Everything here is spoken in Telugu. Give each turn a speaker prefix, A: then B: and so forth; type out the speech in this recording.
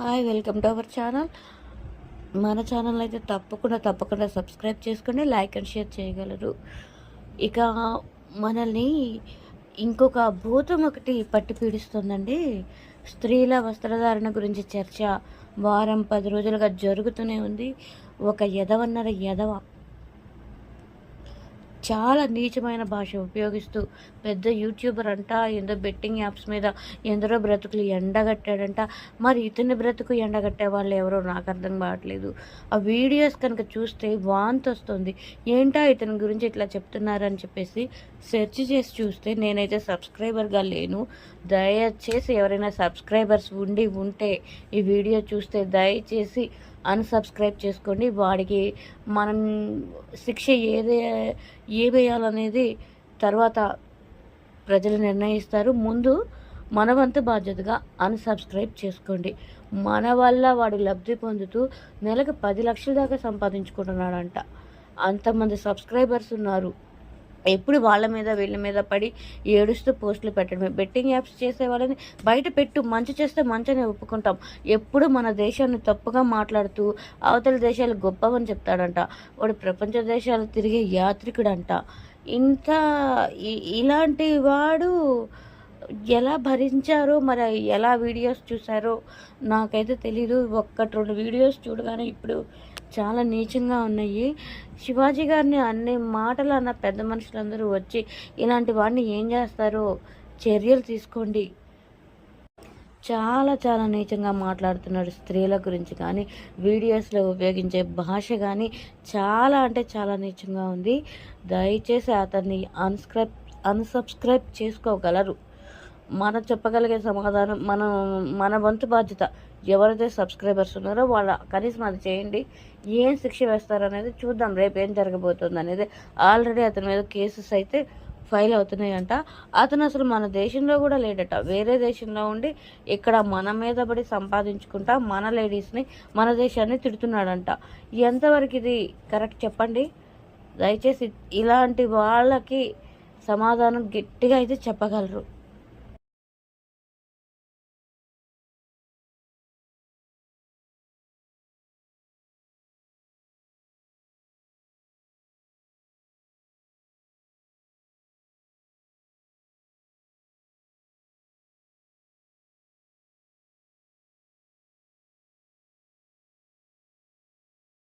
A: Hi welcome to our channel. మన ఛానల్ అయితే తప్పకుండా తప్పకుండా సబ్స్క్రైబ్ చేసుకుని లైక్ అండ్ షేర్ చేయగలరు. ఇక మనల్ని ఇంకొక భూతం ఒకటి పట్టి పీడిస్తుందండి. స్త్రీల వస్త్రధారణ గురించి చర్చ వారం పది రోజులుగా జరుగుతూనే ఉంది. ఒక ఎదవన్నర ఎదవ చాలా నీచమైన భాష ఉపయోగిస్తూ పెద్ద యూట్యూబర్ అంట ఏందో బెట్టింగ్ యాప్స్ మీద ఎందరో బ్రతుకులు ఎండగట్టాడంట. మరి ఇతని బ్రతుకు ఎండగట్టే వాళ్ళు ఎవరో నాకు అర్థం కావట్లేదు. ఆ వీడియోస్ కనుక చూస్తే వాంతి వస్తుంది ఏంటా ఇతని గురించి ఇట్లా చెప్తున్నారని చెప్పేసి సెర్చ్ చేసి చూస్తే నేనైతే సబ్స్క్రైబర్గా లేను. దయచేసి ఎవరైనా సబ్స్క్రైబర్స్ ఉండి ఉంటే ఈ వీడియో చూస్తే దయచేసి అన్సబ్స్క్రైబ్ చేసుకోండి. వాడికి మనం శిక్ష ఏదే ఏ వేయాలనేది తర్వాత ప్రజలు నిర్ణయిస్తారు. ముందు మన వంతు బాధ్యతగా అన్సబ్స్క్రైబ్ చేసుకోండి. మన వల్ల వాడు లబ్ధి పొందుతూ నెలకు పది లక్షల దాకా సంపాదించుకుంటున్నాడంట. అంతమంది సబ్స్క్రైబర్స్ ఉన్నారు. ఎప్పుడు వాళ్ళ మీద వీళ్ళ మీద పడి ఏడుస్తూ పోస్టులు పెట్టడమే. బెట్టింగ్ యాప్స్ చేసే వాళ్ళని బయట పెట్టు మంచి చేస్తే మంచిని ఒప్పుకుంటాం. ఎప్పుడు మన దేశాన్ని తప్పుగా మాట్లాడుతూ అవతల దేశాలు గొప్పవని చెప్తాడంట. వాడు ప్రపంచ దేశాలు తిరిగే యాత్రికుడంట. ఇంత ఇలాంటి వాడు ఎలా భరించారో మరి ఎలా వీడియోస్ చూసారో నాకైతే తెలీదు. ఒక్కటి రెండు వీడియోస్ చూడగానే ఇప్పుడు చాలా నీచంగా ఉన్నాయి. శివాజీ గారిని అన్ని మాటలు అన్న పెద్ద మనుషులందరూ వచ్చి ఇలాంటి వాడిని ఏం చేస్తారో? చర్యలు తీసుకోండి. చాలా చాలా నీచంగా మాట్లాడుతున్నాడు స్త్రీల గురించి కానీ వీడియోస్లో ఉపయోగించే భాష కానీ చాలా అంటే చాలా నీచంగా ఉంది. దయచేసి అతన్ని అన్స్క్రైబ్ అన్సబ్స్క్రైబ్ చేసుకోగలరు. మనం చెప్పగలిగే సమాధానం మనం మన వంతు బాధ్యత ఎవరైతే సబ్స్క్రైబర్స్ ఉన్నారో వాళ్ళ కనీసం అది చేయండి. ఏం శిక్ష వేస్తారనేది చూద్దాం. రేపు ఏం జరగబోతుంది అనేది ఆల్రెడీ అతని మీద కేసెస్ అయితే ఫైల్ అవుతున్నాయంట. అతను అసలు మన దేశంలో కూడా లేడట. వేరే దేశంలో ఉండి ఇక్కడ మన మీద పడి సంపాదించుకుంటా మన లేడీస్ని మన దేశాన్ని తిడుతున్నాడంట. ఎంతవరకు ఇది కరెక్ట్ చెప్పండి? దయచేసి ఇలాంటి వాళ్ళకి సమాధానం గట్టిగా అయితే చెప్పగలరు.